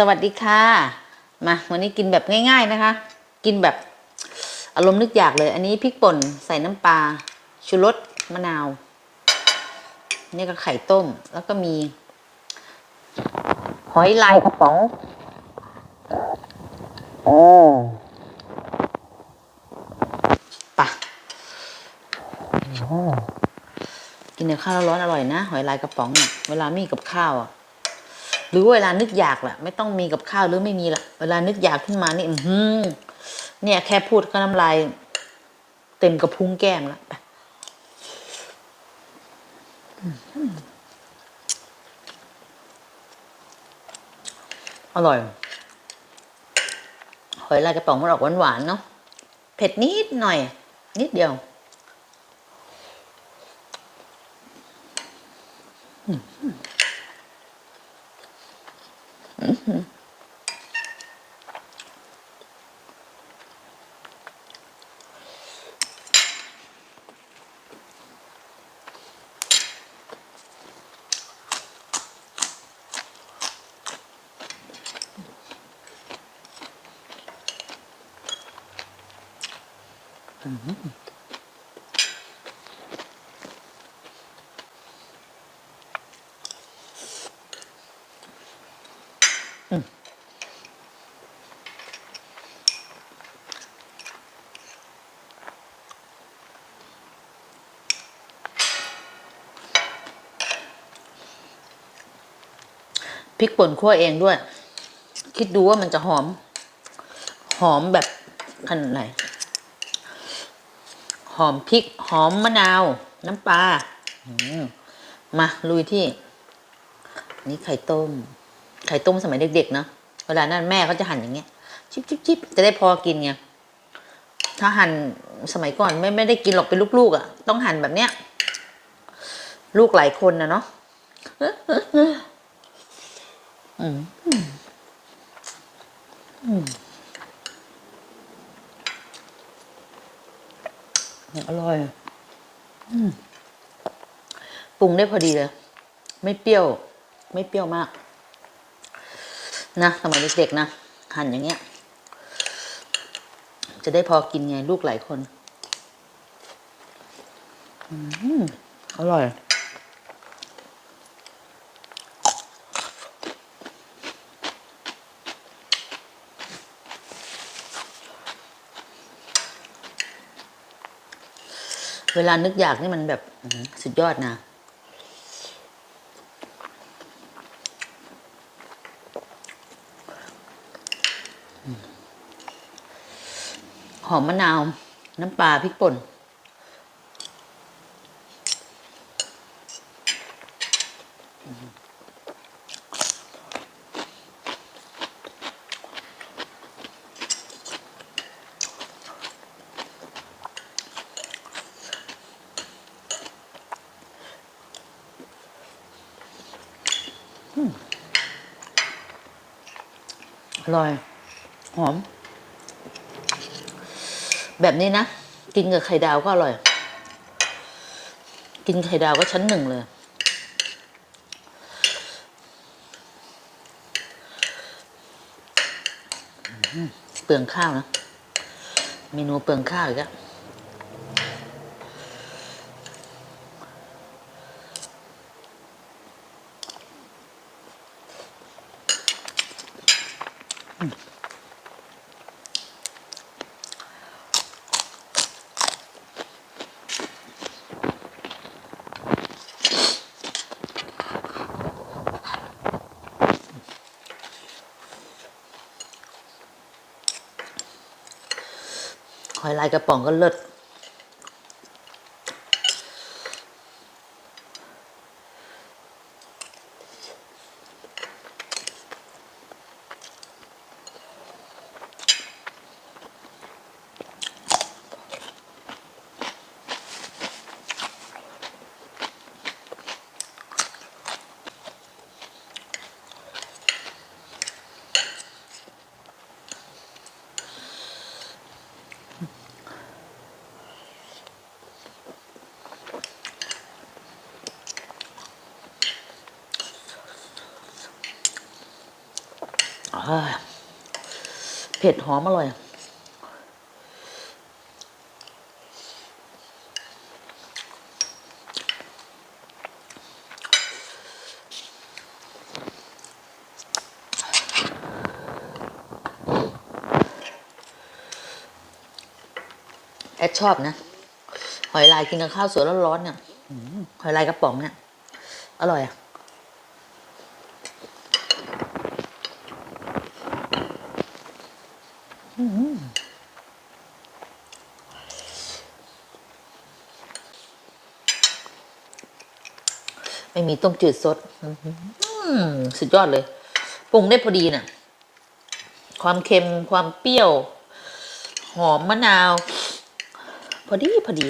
สวัสดีค่ะ มาวันนี้กินแบบง่าย ๆนะคะ กินแบบอารมณ์นึกอยากเลย อันนี้พริกป่นใส่น้ำปลาชูรสมะนาว นี่ก็ไข่ต้ม แล้วก็มี หอยลายกระป๋องโอ้ปะกินกับข้าวร้อนๆอร่อยนะ หอยลายกระป๋องเนี่ยเวลามีกับข้าวอะห รือเวลานึกอยากแหละไม่ต้องมีกับข้าวหรือไม่มีละเวลานึกอยากขึ้นมานี่ อือหือเนี่ยแค่พูดก็น้ำลายเต็มกระพุ้งแก้มแล้วไปอื้อหืออร่อย หอยลายกระป๋องมันออกหวานๆเนาะ เผ็ดนิดหน่อย นิดเดียว うん。うん。 พริกป่นคั่วเองด้วย คิดดูว่ามันจะหอม หอมแบบขนาดไหนหอมพริก หอมมะนาว น้ำปลามมาลุยที่ นี่ไข่ต้ม ไข่ต้มสมัยเด็กๆเนาะเวลานั้นแม่เขาจะหั่นอย่างเงี้ย ชิบชิบชิบจะได้พอกินไงถ้าหั่นสมัยก่อนไม่ไม่ได้กินหรอกเป็นลูกๆอะ่ะ ต้องหั่นแบบเนี้ย ลูกหลายคนนะเนาะ อืมอืมอร่อยอืมปรุงได้พอดีเลย ไม่เปรี้ยว ไม่เปรี้ยวมาก นะสมัยเด็กๆนะ หั่นอย่างเงี้ย จะได้พอกินไงลูกหลายคน อืมอร่อย เวลานึกอยากนี่มันแบบสุดยอดนะ หอมมะนาว น้ำปลาพริกป่น อร่อย หอม แบบนี้นะ กินกับไข่ดาวก็อร่อย กินไข่ดาวก็ชั้นหนึ่งเลย เปลืองข้าวนะ เมนูเปลืองข้าวอีกแล้ว หอยลายกระป๋องก็เลิศ เผ็ดหอมอร่อยแอดชอบนะ หอยลายกินกับข้าวสวยร้อนๆเนี่ยหอยลายกระป๋องเนี่ย อร่อยอะ ไม่มีต้มจืดสดสุดยอดเลยปรุงได้พอดีน่ะ ความเค็มความเปรี้ยว หอมมะนาว พอดีพอดี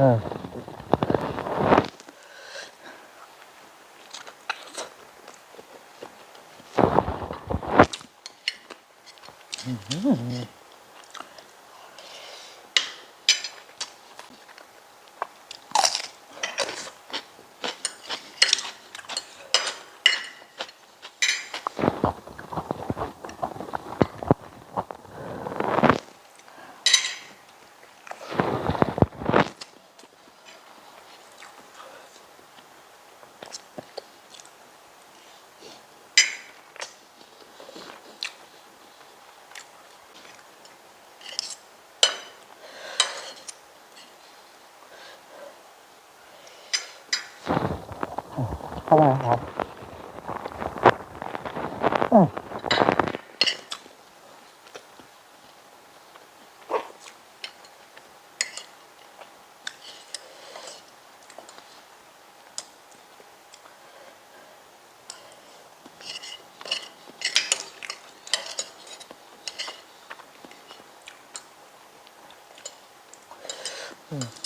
อ ร่อยครับ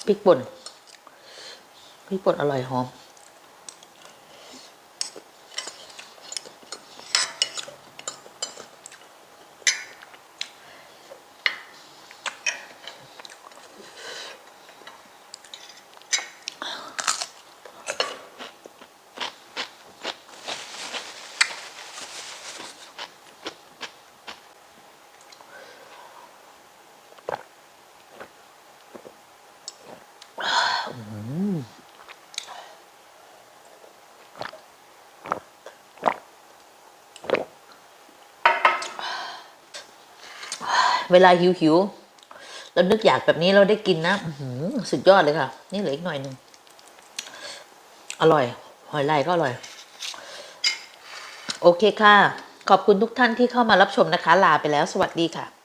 พริกป่นพริกป่นอร่อยหอม เวลาหิวหิวๆแล้วนึกอยากแบบนี้เราได้กินนะสุดยอดเลยค่ะ นี่เหลืออีกหน่อยหนึ่งอร่อย หอยลายก็อร่อย โอเคค่ะ ขอบคุณทุกท่านที่เข้ามารับชมนะคะ ลาไปแล้ว สวัสดีค่ะ